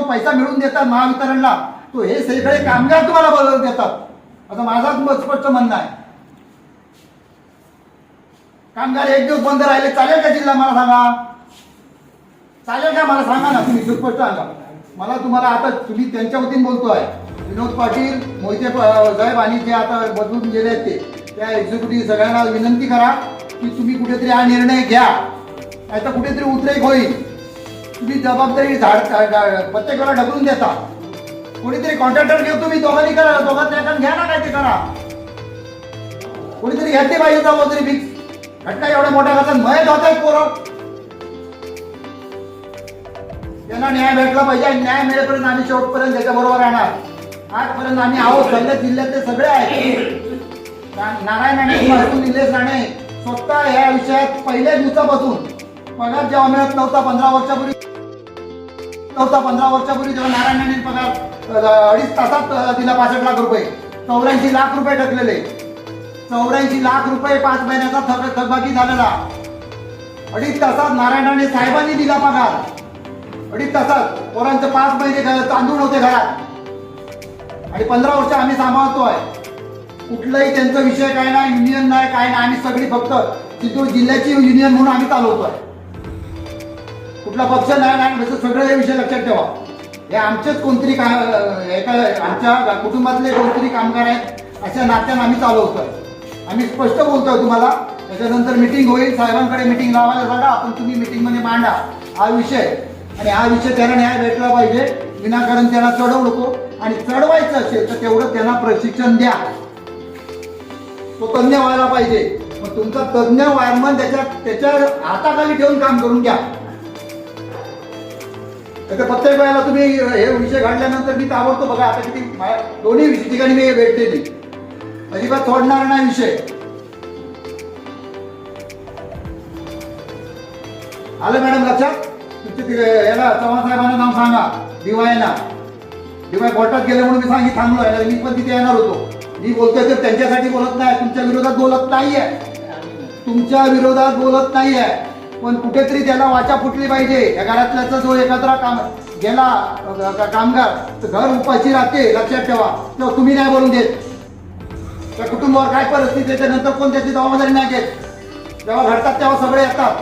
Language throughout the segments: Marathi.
जो पैसा मिळवून देतात महावितरणला तो हे सगळे कामगार तुम्हाला बदलून देतात. असं माझा स्पष्ट म्हणणं आहे. कामगार एक दिवस बंद राहिले चालेल का जिल्हा? मला सांगा. चालेल का? मला सांगा ना तुम्ही स्पष्ट सांगा. मला तुम्हाला आता तुम्ही त्यांच्या वतीने बोलतोय. विनोद पाटील मोहिते साहेब आणि जे आता बदलून गेले आहेत ते त्या एक्झिक्युटिव्ह सगळ्यांना विनंती करा की तुम्ही कुठेतरी हा निर्णय घ्या. नाही तर कुठेतरी उद्रेक होईल. तुम्ही जबाबदारी झाड प्रत्येकाला ढकलून देता कोणीतरी कॉन्ट्रॅक्टर घेऊ तुम्ही दोघांनी करा दोघांनी एकाने घ्या ना काय ते करा. कोणीतरी घेतली पाहिजे जबाबदारी फिक्स घटना एवढ्या मोठ्या घातात मयत होत आहेत पोरं. त्यांना न्याय भेटला पाहिजे आणि न्याय मिळेपर्यंत आम्ही शेवटपर्यंत त्याच्याबरोबर राहणार. आजपर्यंत आम्ही आहोत सगळ्या जिल्ह्यातले सगळे आहेत. ना- नारायण राणे निलेश राणे स्वतः या विषयात पहिल्या दिवसापासून पगार जेव्हा मिळत नव्हता पंधरा वर्षापूर्वी. नव्हता पंधरा वर्षापूर्वी जेव्हा नारायण राणे पगार अडीच तासात दिला पासष्ट लाख रुपये. चौऱ्याऐंशी लाख रुपये टाकलेले चौऱ्याऐंशी लाख रुपये पाच महिन्याचा थक थकबाकी झालेला. अडीच तासात नारायण राणे साहेबांनी दिला पगार. अडीच तासात पोरांचे पाच महिने तांदूळ नव्हते घरात. आणि पंधरा वर्ष आम्ही सांभाळतोय. कुठलाही त्यांचा विषय काय नाही युनियन नाही काय नाही आम्ही सगळी फक्त चित्तूर जिल्ह्याची युनियन म्हणून आम्ही चालवतोय. कुठला पक्ष नाही नाही म्हणजे सगळं हे विषय लक्षात ठेवा. हे आमचेच कोणतरी का एका आमच्या कुटुंबातले कोणतरी कामगार आहेत अशा नात्यानं आम्ही चालवतोय. आम्ही स्पष्ट बोलतोय तुम्हाला. त्याच्यानंतर मिटिंग होईल साहेबांकडे मिटिंग लावायला सांगा आपण तुम्ही मिटिंगमध्ये मांडा. हा विषय. आणि हा विषय त्यांना न्याय भेटला पाहिजे. विनाकारण त्यांना चढवू नको. आणि चढवायचं असेल तर तेवढं त्यांना प्रशिक्षण द्या. तो तज्ञ व्हायला पाहिजे. मग तुमचा तज्ञ वायरमन त्याच्या त्याच्या हाताखाली ठेवून काम करून घ्या. तर प्रत्येक वेळेला तुम्ही हे विषय घडल्यानंतर मी ताबडतो बघा आता किती मा- दोन्ही ठिकाणी मी भेट दिली. अजिबात सोडणार नाही विषय. आलं मॅडम लक्षात? तुमचे याला चव्हाण साहेबांना नाव सांगा दिवायना दिवाय कोर्टात गेले म्हणून मी सांगितलं थांबलो आहे. मी पण तिथे येणार होतो. मी बोलतोय तर त्यांच्यासाठी बोलत नाही तुमच्या विरोधात बोलत नाही आहे तुमच्या विरोधात बोलत नाही आहे पण कुठेतरी त्याला वाचा फुटली पाहिजे. या घरातल्याचा जो एखादा काम गेला का- कामगार तर घर उपाशी राहते लक्षात ठेवा. तेव्हा तुम्ही नाही बोलून देत. त्या कुटुंबावर काय परिस्थिती त्याच्यानंतर कोण त्याची जबाबदारी नाही घेत. जेव्हा घडतात तेव्हा सगळे येतात.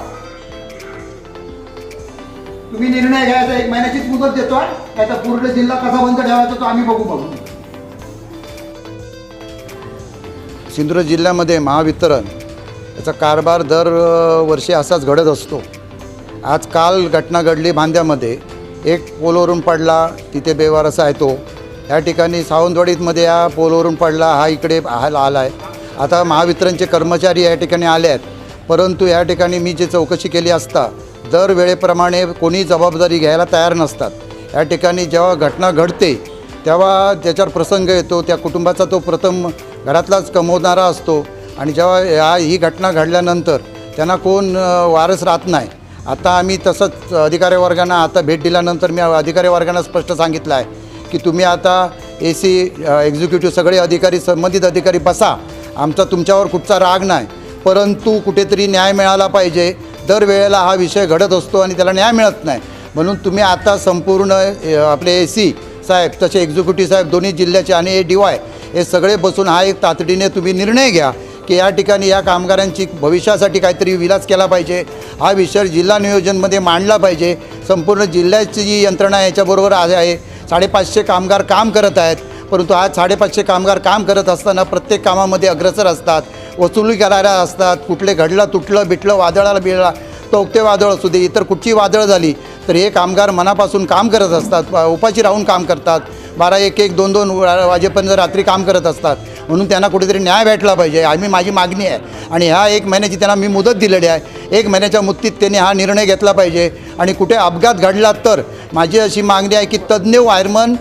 तुम्ही निर्णय घ्यायचा एक महिन्याचीच मुदत देतोय त्याचा पूर्ण जिल्हा कसा बंद ठेवायचा तो आम्ही बघू बघू. सिंधुदुर्ग जिल्ह्यामध्ये महावितरण याचा कारभार दर वर्षी असाच घडत असतो. आज काल घटना घडली बांध्यामध्ये एक पोलवरून पडला तिथे बेवारसा आहे तो. या ठिकाणी सावंतवाडीतमध्ये या पोलवरून पडला हा इकडे आला आला आहे. आता महावितरणचे कर्मचारी या ठिकाणी आले आहेत. परंतु या ठिकाणी मी जी चौकशी केली असता दर वेळेप्रमाणे कोणी जबाबदारी घ्यायला तयार नसतात. या ठिकाणी जेव्हा घटना घडते तेव्हा त्याच्यावर प्रसंग येतो त्या कुटुंबाचा तो प्रथम घरातलाच कमवणारा असतो. आणि जेव्हा या ही घटना घडल्यानंतर त्यांना कोण वारस राहत नाही. आता आम्ही तसंच अधिकारी वर्गांना आता भेट दिल्यानंतर मी अधिकारी वर्गांना स्पष्ट सांगितलं आहे की तुम्ही आता ए सी एक्झिक्युटिव्ह सगळे अधिकारी संबंधित अधिकारी बसा. आमचा तुमच्यावर कुठचा राग नाही. परंतु कुठेतरी न्याय मिळाला पाहिजे. दरवेळेला हा विषय घडत असतो आणि त्याला न्याय मिळत नाही. म्हणून तुम्ही आता संपूर्ण आपले ए सी साहेब तसे एक्झिक्युटिव्ह साहेब दोन्ही जिल्ह्याचे आणि ए डी वाय हे सगळे बसून हा एक तातडीने तुम्ही निर्णय घ्या. की या ठिकाणी या कामगारांची भविष्यासाठी काहीतरी विलास केला पाहिजे. हा विषय जिल्हा नियोजनमध्ये मांडला पाहिजे. संपूर्ण जिल्ह्याची जी यंत्रणा याच्याबरोबर आज आहे. साडेपाचशे कामगार काम करत आहेत. परंतु आज साडेपाचशे कामगार काम करत असताना प्रत्येक कामामध्ये अग्रसर असतात. वसुली करायला असतात. कुठले घडलं तुटलं बिटलं वादळाला बिळला तोक्ते वादळ असू दे इतर कुठची वादळ झाली तर हे कामगार मनापासून काम करत असतात. उपाशी राहून काम करतात. बारा एक एक दोन दोन वाजेपर्यंत रात्री काम करत असतात. म्हणून त्यांना कुठेतरी न्याय भेटला पाहिजे. आम्ही माझी मागणी आहे. आणि ह्या एक महिन्याची त्यांना मी मुदत दिलेली आहे. एक महिन्याच्या मुदतीत त्यांनी हा निर्णय घेतला पाहिजे. आणि कुठे अपघात घडला तर माझी अशी मागणी आहे की तज्ज्ञ वायरमन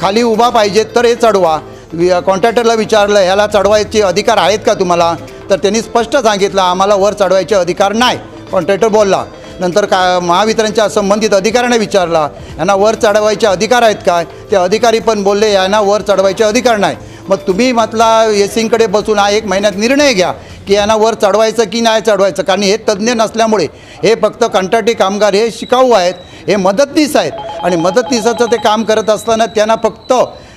खाली उभा पाहिजे तर हे चढवा. वि कॉन्ट्रॅक्टरला विचारलं ह्याला चढवायचे अधिकार आहेत का तुम्हाला? तर त्यांनी स्पष्ट सांगितलं आम्हाला वर चढवायचे अधिकार नाही. कॉन्ट्रॅक्टर बोलला नंतर का महावितरणच्या संबंधित अधिकाऱ्यांना विचारला यांना वर चढवायचे अधिकार आहेत काय? ते अधिकारी पण बोलले यांना वर चढवायचे अधिकार नाही. मग तुम्ही म्हटला एसींकडे बसून हा एक महिन्यात निर्णय घ्या की यांना वर चढवायचं की नाही चढवायचं. कारण हे तज्ज्ञ नसल्यामुळे हे फक्त कंत्राटी कामगार हे शिकाऊ आहेत हे मदतनीस आहेत. आणि मदतनीसाचं ते काम करत असताना त्यांना फक्त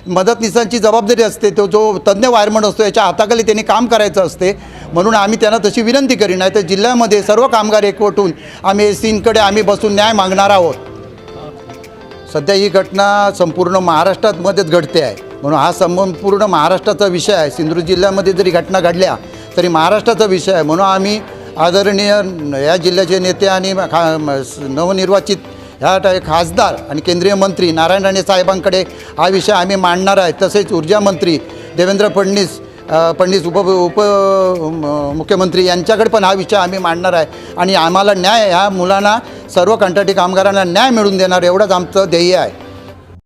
मदतनीसांची जबाबदारी असते तो जो तज्ज्ञ वायरमन असतो याच्या हाताखाली त्यांनी काम करायचं असते. म्हणून आम्ही त्यांना तशी विनंती करीन नाही तर जिल्ह्यामध्ये सर्व कामगार एकवटून आम्ही एसींकडे आम्ही बसून न्याय मागणार आहोत. सध्या ही घटना संपूर्ण महाराष्ट्रातमध्येच घडते आहे. म्हणून हा संपूर्ण महाराष्ट्राचा विषय आहे. सिंधुदुर्ग जिल्ह्यामध्ये जरी घटना घडल्या तरी महाराष्ट्राचा विषय आहे. म्हणून आम्ही आदरणीय या जिल्ह्याचे नेते आणि खा स- नवनिर्वाचित ह्या खासदार आणि केंद्रीय मंत्री नारायण राणे साहेबांकडे हा विषय आम्ही मांडणार आहे. तसेच ऊर्जा मंत्री देवेंद्र फडणवीस अ, फडणवीस उप उप मुख्यमंत्री यांच्याकडे पण हा विषय आम्ही मांडणार आहे. आणि आम्हाला न्याय ह्या मुलांना सर्व कंत्राटी कामगारांना न्याय मिळवून देणार एवढंच आमचं ध्येय आहे.